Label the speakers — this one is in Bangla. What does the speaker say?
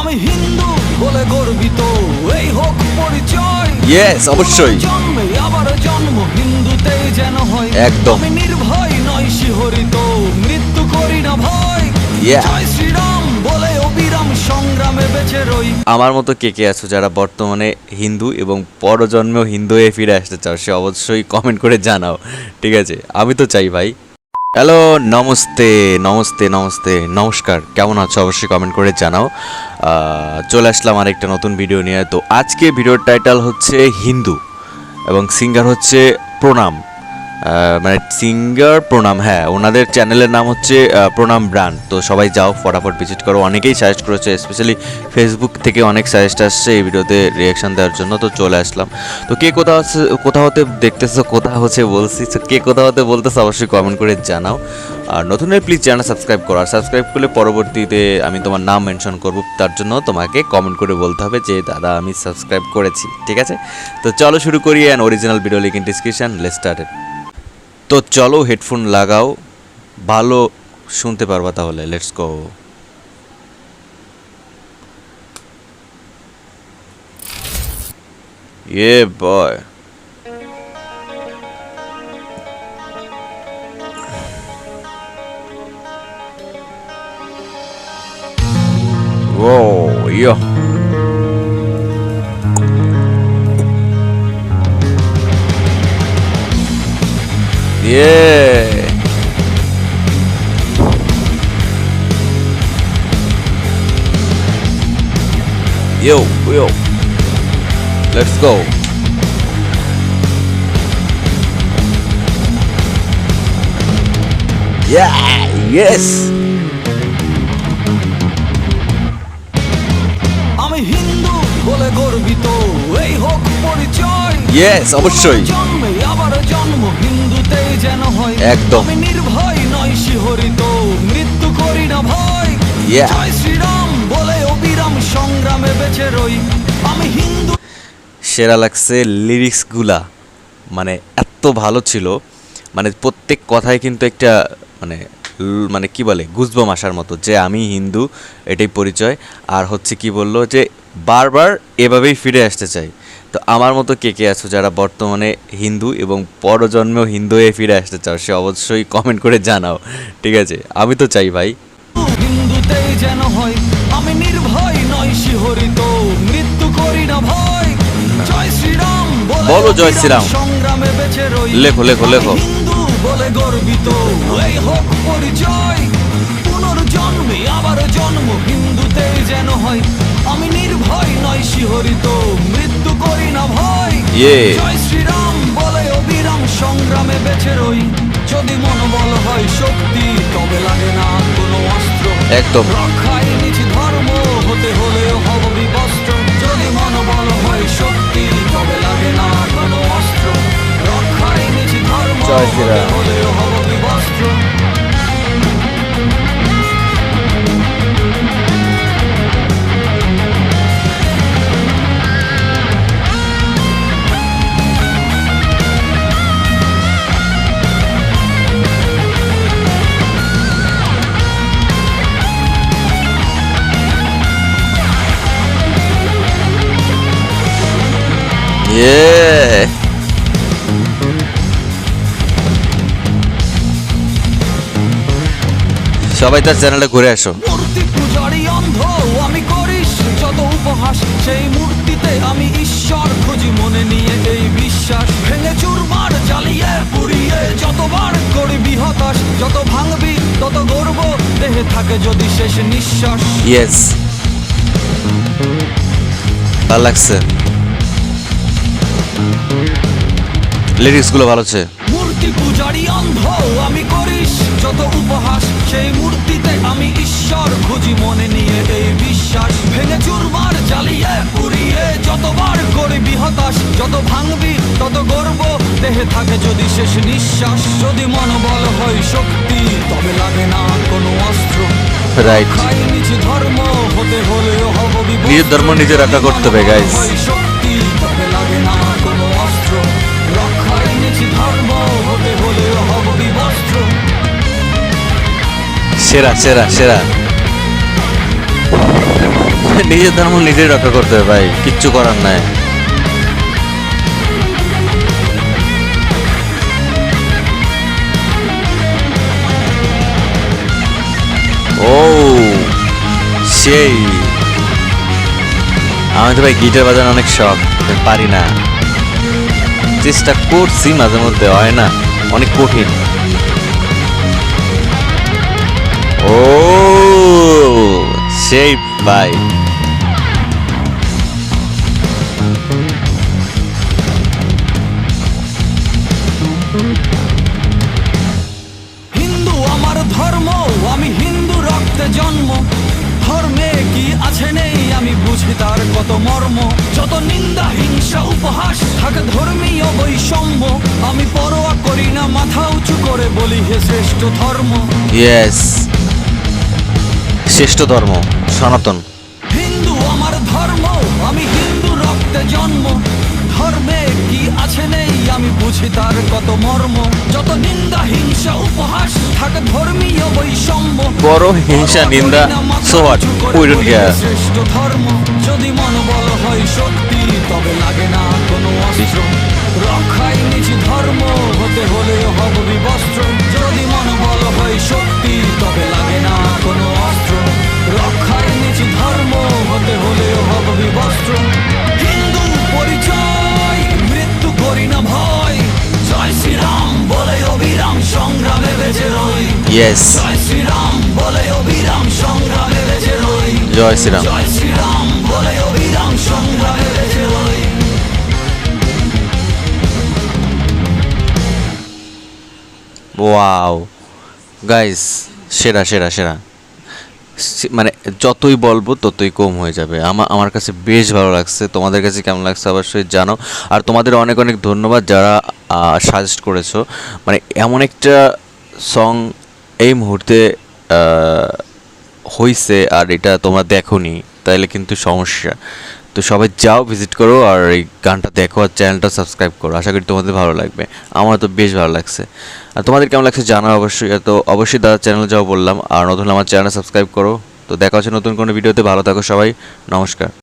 Speaker 1: আমি হিন্দু বলে গর্বিত এই হোক পরিচয়।
Speaker 2: Yes, অবশ্যই।
Speaker 1: জন্মে আবার জন্ম হিন্দুতেই যেন হয়।
Speaker 2: একদম।
Speaker 1: আমি নির্ভয় নয় শিহরিত মৃত্যু করি না ভয়। জয় শ্রীরাম বলে অবিরাম সংগ্রামে বেঁচে রই।
Speaker 2: আমার মতো কে কে আছো যারা বর্তমানে হিন্দু এবং পরজন্মেও হিন্দু হয়ে ফিরে আসতে চাও সে অবশ্যই কমেন্ট করে জানাও। ঠিক আছে আমি তো চাই ভাই। হ্যালো, নমস্তে নমস্তে নমস্তে, নমস্কার। কেমন আছো? অবশ্যই কমেন্ট করে জানাও। চলে আসলাম আরেকটা নতুন ভিডিও নিয়ে। তো আজকে ভিডিওর টাইটেল হচ্ছে হিন্দু এবং সিঙ্গার হচ্ছে প্রণাম। মানে সিঙ্গার প্রণাম হ্যাঁ ওনাদের চ্যানেলের নাম হচ্ছে প্রণাম ব্র্যান্ড তো সবাই যাও, ফটাফট ভিজিট করো। অনেকেই সাজেস্ট করেছে স্পেশালি ফেসবুক থেকে অনেক সাজেস্ট আসছে এই ভিডিওতে রিয়াকশন দেওয়ার জন্য। তো চলে আসলাম। তো কে কোথাও কোথাও হতে দেখতেছো, কোথাও হচ্ছে বলছি কে কোথাও হতে বলতেছো অবশ্যই কমেন্ট করে জানাও। আর নতুন প্লিজ চ্যানেল সাবস্ক্রাইব করো। আর সাবস্ক্রাইব করলে পরবর্তীতে আমি তোমার নাম মেনশন করব, তার জন্য তোমাকে কমেন্ট করে বলতে হবে যে, দাদা, আমি সাবস্ক্রাইব করেছি। ঠিক আছে? তো চলো শুরু করি and original video link in description let তো চলো হেডফোন লাগাও ভালো শুনতে পারবা তাহলে লেটস গো ইয়ে বয় Whoa, yeah. Yeah. Yo, yo. Let's go. Yeah, yes.
Speaker 1: আমি হিন্দু বলে গর্বিত এই হোক পরিচয়
Speaker 2: Yes, অবশ্যই। একদম।
Speaker 1: আমি নির্ভয় নয় শিহরিত মৃত্যু করি না ভয়। জয় শ্রীরাম বলে অবিরাম সংগ্রামে বেঁচে রই। আমি হিন্দু।
Speaker 2: সেরা লাগছে লিরিক্সগুলা। মানে এত ভালো ছিল। মানে প্রত্যেক কথায় কিন্তু একটা মানে মানে কি বলে গুজবম আসার মতো যে আমি হিন্দু এটাই পরিচয়। আর হচ্ছে কি বলল যে বারবার এভাবেই ফিরে আসতে চাই। তো আমার মতো কে কে আছো যারা বর্তমানে হিন্দু এবং পরজন্মেও হিন্দু হয়ে ফিরে আসতে চাও সে অবশ্যই কমেন্ট করে জানাও ঠিক আছে? আমি তো চাই ভাই।
Speaker 1: হিন্দুতেই যেন হয় আমি নির্ভয় নয় শিহরিত মৃত্যু করি না ভয়। জয় শ্রীরাম বলো
Speaker 2: জয় শ্রীরাম।
Speaker 1: সংগ্রামে বেঁচে রই।
Speaker 2: লেখো, লেখো, লেখো।
Speaker 1: হিন্দু বলে গর্বিত এই হোক পরিচয়। পুনর্জন্মে আবার জন্ম হিন্দুতেই যেন হয় আমি নির্ভয় নয় শিহরিত মৃত্যু না জয় শ্রীরাম বলে অবিরাম সংগ্রামে বেঁচে রই। যদি মনোবল হয় শক্তি তবে লাগে না কোনো অস্ত্র।
Speaker 2: একদম।
Speaker 1: রক্ষায় নিজ ধর্ম হতে হলেও হব বিবস্ত্র। যদি মনোবল হয় শক্তি তবে লাগে না কোনো অস্ত্র। রক্ষায় নিজ ধর্ম
Speaker 2: জয় শ্রীরাম। ইয়ে সবাই তার চ্যানেলে ঘুরে আসো।
Speaker 1: মূর্তি পূজারি অন্ধ আমি করিস যত উপহাস। সেই মূর্তিতে আমি ঈশ্বর খুঁজি মনে নিয়ে এই বিশ্বাস। ভেঙে চুরমার জ্বালিয়ে পুড়িয়ে যতবার করবি হতাশ যত ভাঙবি তত গর্ব দেহে থাকে যদি শেষ নিঃশ্বাস।
Speaker 2: ইয়েস ভালো লাগছে। লিরিক্সগুলো ভালো আছে
Speaker 1: মূর্তি পূজারি অন্ধ আমি করিস যত উপহাস সেই মূর্তিতে আমি ঈশ্বর খুঁজি মনে নিয়ে এই বিশ্বাস ভেঙে চুরমার জ্বালিয়ে পুড়িয়ে যতবার করবি হতাশ যত ভাঙবি তত গর্ব দেহে থাকে যদি শেষ নিঃশ্বাস যদি মনোবল হয় শক্তি তবে লাগে না কোনো অস্ত্র. খাই নিজ ধর্ম হতে হলেও হব।
Speaker 2: নিজের ধর্ম নিজে রক্ষা করতে হবে, guys. সেরা সেরা সেরা। নিজের ধর্ম নিজেই রক্ষা করতে হবে ভাই, কিচ্ছু করার নাই। ও, সেই। আমি তো ভাই গিটার বাজানো অনেক শখ পারি না। চেষ্টা করছি মাঝে মধ্যে, হয় না, অনেক কঠিন। সেই ভাই।
Speaker 1: হিন্দু আমার ধর্ম আমি হিন্দু রক্তে জন্ম। ধর্মে কি আছে নেই আমি বুঝি তার কত মর্ম। যত নিন্দা হিংসা উপহাস থাকে ধর্মীয় বৈষম্য আমি পরোয়া করি না মাথা উঁচু করে বলি হে শ্রেষ্ঠ ধর্ম।
Speaker 2: ইয়েস শ্রেষ্ঠ ধর্ম সনাতন।
Speaker 1: হিন্দু আমার ধর্ম আমি হিন্দু রক্তে জন্ম। ধর্মে কি আছে নেই আমি বুঝি তার কত মর্ম। যত নিন্দা হিংসা উপহাস থাকে ধর্মীয় বৈষম্য।
Speaker 2: বড় হিংসা নিন্দা so what we don't care
Speaker 1: শ্রেষ্ঠ ধর্ম। যদি মনোবল হয় শক্তি তবে লাগে না কোনো অস্ত্র। রক্ষাই নিজ ধর্ম হতে হলে হব বিবস্ত্র। যদি
Speaker 2: ইয়েস
Speaker 1: জয় শ্রীরাম।
Speaker 2: ওয়াও গাইস সেরা সেরা সেরা। মানে যতই বলব, ততই কম হয়ে যাবে। আমার আমার কাছে বেশ ভালো লাগছে। তোমাদের কাছে কেমন লাগছে অবশ্যই জানো। আর তোমাদের অনেক অনেক ধন্যবাদ যারা সাজেস্ট করেছ। মানে এমন একটা সং এই মুহূর্তে হইছে আর এটা তোমরা দেখোনি তাহলে কিন্তু সমস্যা। তো সবাই যাও ভিজিট করো আর এই গানটা দেখো আর চ্যানেলটা সাবস্ক্রাইব করো। আশা করি তোমাদের ভালো লাগবে। আমার তো বেশ ভালো লাগছে। আর তোমাদের কেমন লাগছে জানাও অবশ্যই তো অবশ্যই দাদা চ্যানেল যাও বললাম। আর নতুন আমার চ্যানেল সাবস্ক্রাইব করো। তো দেখা হচ্ছে নতুন কোনো ভিডিওতে ভালো থাকো সবাই। নমস্কার।